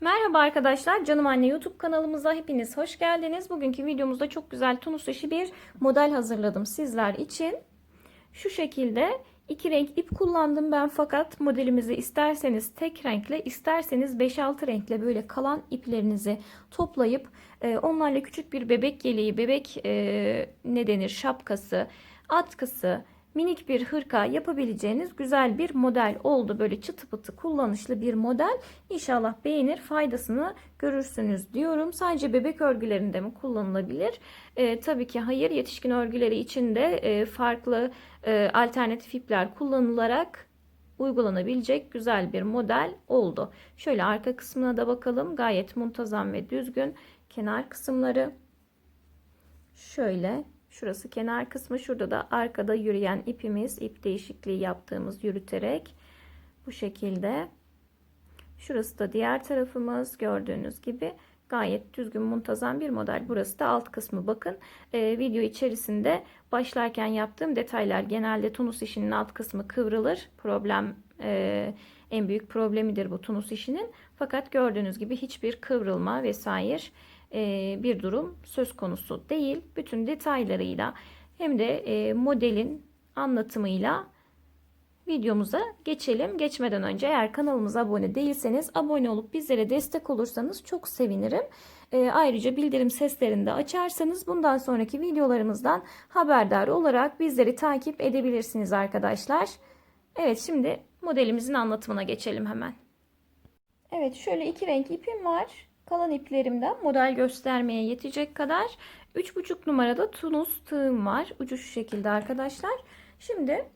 Merhaba arkadaşlar, Canım Anne YouTube kanalımıza hepiniz hoş geldiniz. Bugünkü videomuzda çok güzel tunus işi bir model hazırladım sizler için. Şu şekilde iki renk ip kullandım ben fakat modelimizi isterseniz tek renkle isterseniz 5-6 renkle böyle kalan iplerinizi toplayıp e, onlarla küçük bir bebek yeleği, bebek e, ne denir şapkası, atkısı, minik bir hırka yapabileceğiniz güzel bir model oldu. Böyle çıtı pıtı kullanışlı bir model. İnşallah beğenir faydasını görürsünüz diyorum. Sadece bebek örgülerinde mi kullanılabilir? Ee, tabii ki hayır. Yetişkin örgüleri için de e, farklı e, alternatif ipler kullanılarak uygulanabilecek güzel bir model oldu. Şöyle arka kısmına da bakalım. Gayet muntazam ve düzgün kenar kısımları. Şöyle Şurası kenar kısmı. Şurada da arkada yürüyen ipimiz. ip değişikliği yaptığımız yürüterek bu şekilde. Şurası da diğer tarafımız. Gördüğünüz gibi gayet düzgün muntazam bir model. Burası da alt kısmı. Bakın e, video içerisinde başlarken yaptığım detaylar genelde tunus işinin alt kısmı kıvrılır. Problem e, en büyük problemidir bu tunus işinin. Fakat gördüğünüz gibi hiçbir kıvrılma vesaire bir durum söz konusu değil. Bütün detaylarıyla hem de e, modelin anlatımıyla videomuza geçelim. Geçmeden önce eğer kanalımıza abone değilseniz abone olup bizlere destek olursanız çok sevinirim. E, ayrıca bildirim seslerini de açarsanız bundan sonraki videolarımızdan haberdar olarak bizleri takip edebilirsiniz arkadaşlar. Evet şimdi modelimizin anlatımına geçelim hemen. Evet şöyle iki renk ipim var kalan iplerimden model göstermeye yetecek kadar 3,5 numarada tunus tığım var. Ucu şu şekilde arkadaşlar. Şimdi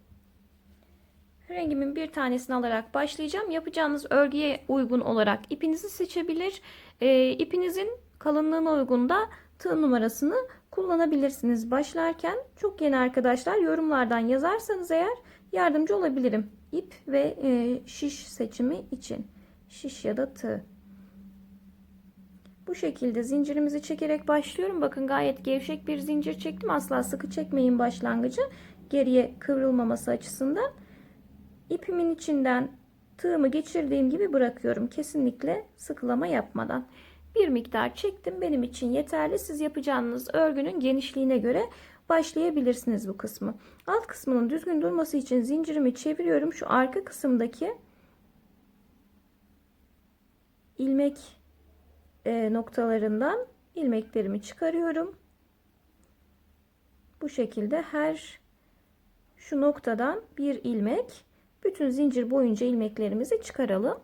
rengimin bir tanesini alarak başlayacağım. Yapacağınız örgüye uygun olarak ipinizi seçebilir. E, ipinizin kalınlığına uygun da tığ numarasını kullanabilirsiniz. Başlarken çok yeni arkadaşlar yorumlardan yazarsanız eğer yardımcı olabilirim. İp ve e, şiş seçimi için. Şiş ya da tığ. Bu şekilde zincirimizi çekerek başlıyorum. Bakın gayet gevşek bir zincir çektim. Asla sıkı çekmeyin başlangıcı. Geriye kıvrılmaması açısından. İpimin içinden tığımı geçirdiğim gibi bırakıyorum. Kesinlikle sıkılama yapmadan. Bir miktar çektim. Benim için yeterli. Siz yapacağınız örgünün genişliğine göre başlayabilirsiniz bu kısmı. Alt kısmının düzgün durması için zincirimi çeviriyorum. Şu arka kısımdaki ilmek noktalarından ilmeklerimi çıkarıyorum. Bu şekilde her şu noktadan bir ilmek bütün zincir boyunca ilmeklerimizi çıkaralım.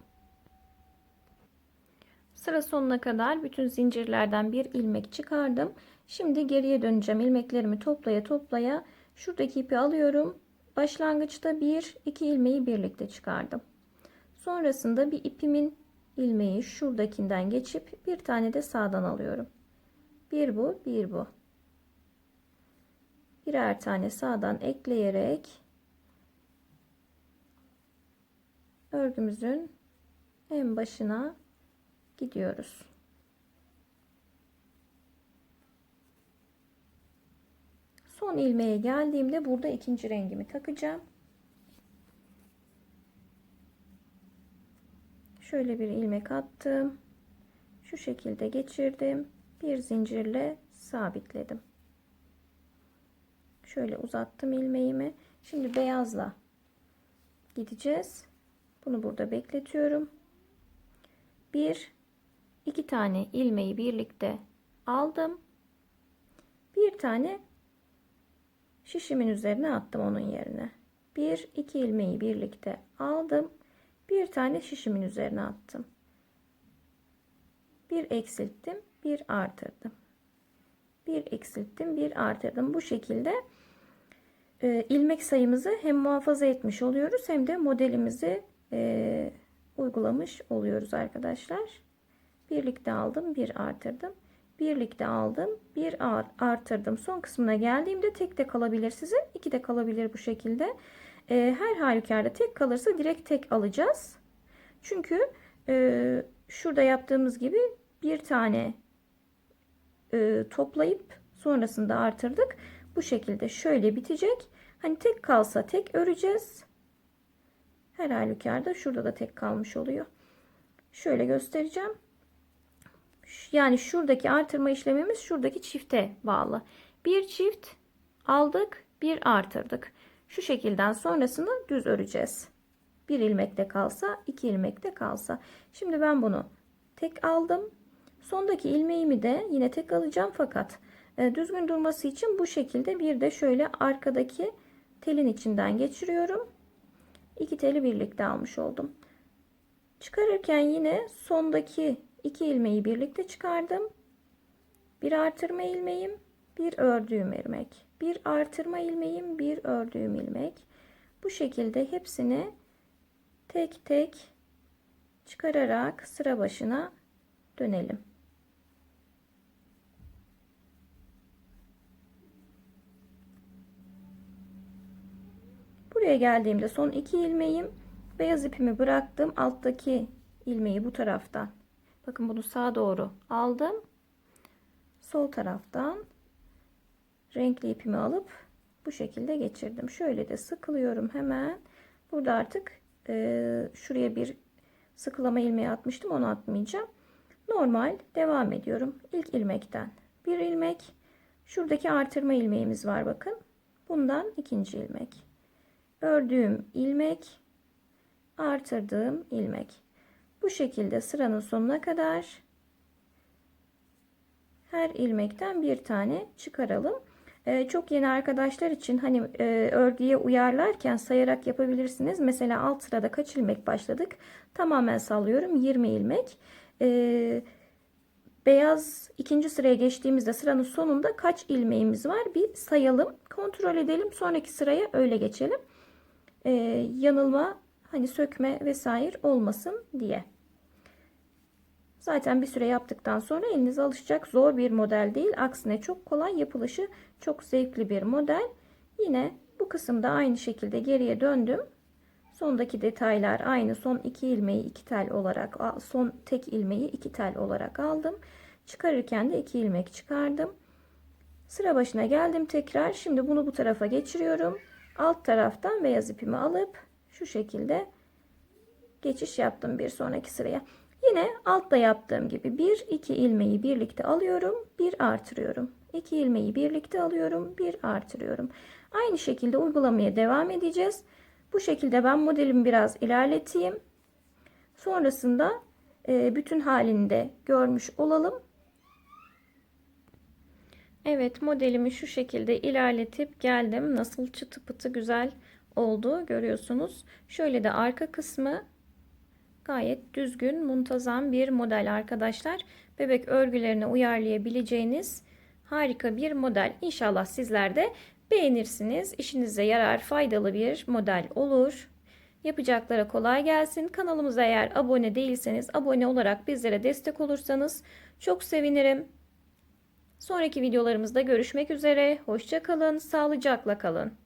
Sıra sonuna kadar bütün zincirlerden bir ilmek çıkardım. Şimdi geriye döneceğim. ilmeklerimi toplaya toplaya şuradaki ipi alıyorum. Başlangıçta bir iki ilmeği birlikte çıkardım. Sonrasında bir ipimin ilmeği şuradakinden geçip bir tane de sağdan alıyorum. Bir bu, bir bu. Birer tane sağdan ekleyerek örgümüzün en başına gidiyoruz. Son ilmeğe geldiğimde burada ikinci rengimi takacağım. Şöyle bir ilmek attım. Şu şekilde geçirdim. Bir zincirle sabitledim. Şöyle uzattım ilmeğimi. Şimdi beyazla gideceğiz. Bunu burada bekletiyorum. Bir iki tane ilmeği birlikte aldım. Bir tane şişimin üzerine attım onun yerine. Bir iki ilmeği birlikte aldım bir tane şişimin üzerine attım. Bir eksilttim, bir artırdım. Bir eksilttim, bir artırdım. Bu şekilde e, ilmek sayımızı hem muhafaza etmiş oluyoruz hem de modelimizi e, uygulamış oluyoruz arkadaşlar. Birlikte aldım, bir artırdım. Birlikte aldım, bir artırdım. Son kısmına geldiğimde tek de kalabilir sizin. iki de kalabilir bu şekilde. E, her halükarda tek kalırsa direkt tek alacağız. Çünkü e, şurada yaptığımız gibi bir tane e, toplayıp sonrasında artırdık. Bu şekilde şöyle bitecek. Hani tek kalsa tek öreceğiz. Her halükarda şurada da tek kalmış oluyor. Şöyle göstereceğim. Yani şuradaki artırma işlemimiz şuradaki çifte bağlı. Bir çift aldık, bir artırdık. Şu şekilden sonrasını düz öreceğiz. Bir ilmekte kalsa, iki ilmekte kalsa. Şimdi ben bunu tek aldım. Sondaki ilmeğimi de yine tek alacağım fakat e, düzgün durması için bu şekilde bir de şöyle arkadaki telin içinden geçiriyorum. İki teli birlikte almış oldum. Çıkarırken yine sondaki iki ilmeği birlikte çıkardım. Bir artırma ilmeğim, bir ördüğüm ilmek. Bir artırma ilmeğim, bir ördüğüm ilmek. Bu şekilde hepsini tek tek çıkararak sıra başına dönelim. Buraya geldiğimde son iki ilmeğim beyaz ipimi bıraktım. Alttaki ilmeği bu taraftan. Bakın bunu sağa doğru aldım. Sol taraftan renkli ipimi alıp bu şekilde geçirdim. Şöyle de sıkılıyorum hemen. Burada artık e, şuraya bir sıkılama ilmeği atmıştım. Onu atmayacağım. Normal devam ediyorum. İlk ilmekten bir ilmek. Şuradaki artırma ilmeğimiz var bakın. Bundan ikinci ilmek. Ördüğüm ilmek, artırdığım ilmek. Bu şekilde sıranın sonuna kadar her ilmekten bir tane çıkaralım. Ee, çok yeni arkadaşlar için hani e, örgüye uyarlarken sayarak yapabilirsiniz. Mesela alt sırada kaç ilmek başladık? Tamamen sallıyorum 20 ilmek. Ee, beyaz ikinci sıraya geçtiğimizde sıranın sonunda kaç ilmeğimiz var? Bir sayalım, kontrol edelim. Sonraki sıraya öyle geçelim. Ee, yanılma, hani sökme vesaire olmasın diye. Zaten bir süre yaptıktan sonra eliniz alışacak. Zor bir model değil. Aksine çok kolay yapılışı çok zevkli bir model. Yine bu kısımda aynı şekilde geriye döndüm. Sondaki detaylar aynı. Son iki ilmeği iki tel olarak son tek ilmeği iki tel olarak aldım. Çıkarırken de iki ilmek çıkardım. Sıra başına geldim tekrar. Şimdi bunu bu tarafa geçiriyorum. Alt taraftan beyaz ipimi alıp şu şekilde geçiş yaptım bir sonraki sıraya. Yine altta yaptığım gibi bir iki ilmeği birlikte alıyorum, bir artırıyorum. 2 ilmeği birlikte alıyorum, bir artırıyorum. Aynı şekilde uygulamaya devam edeceğiz. Bu şekilde ben modelimi biraz ilerleteyim. Sonrasında e, bütün halini de görmüş olalım. Evet modelimi şu şekilde ilerletip geldim. Nasıl çıtı pıtı güzel oldu görüyorsunuz. Şöyle de arka kısmı gayet düzgün muntazam bir model arkadaşlar. Bebek örgülerine uyarlayabileceğiniz harika bir model. İnşallah sizler de beğenirsiniz. İşinize yarar faydalı bir model olur. Yapacaklara kolay gelsin. Kanalımıza eğer abone değilseniz abone olarak bizlere destek olursanız çok sevinirim. Sonraki videolarımızda görüşmek üzere. Hoşça kalın, sağlıcakla kalın.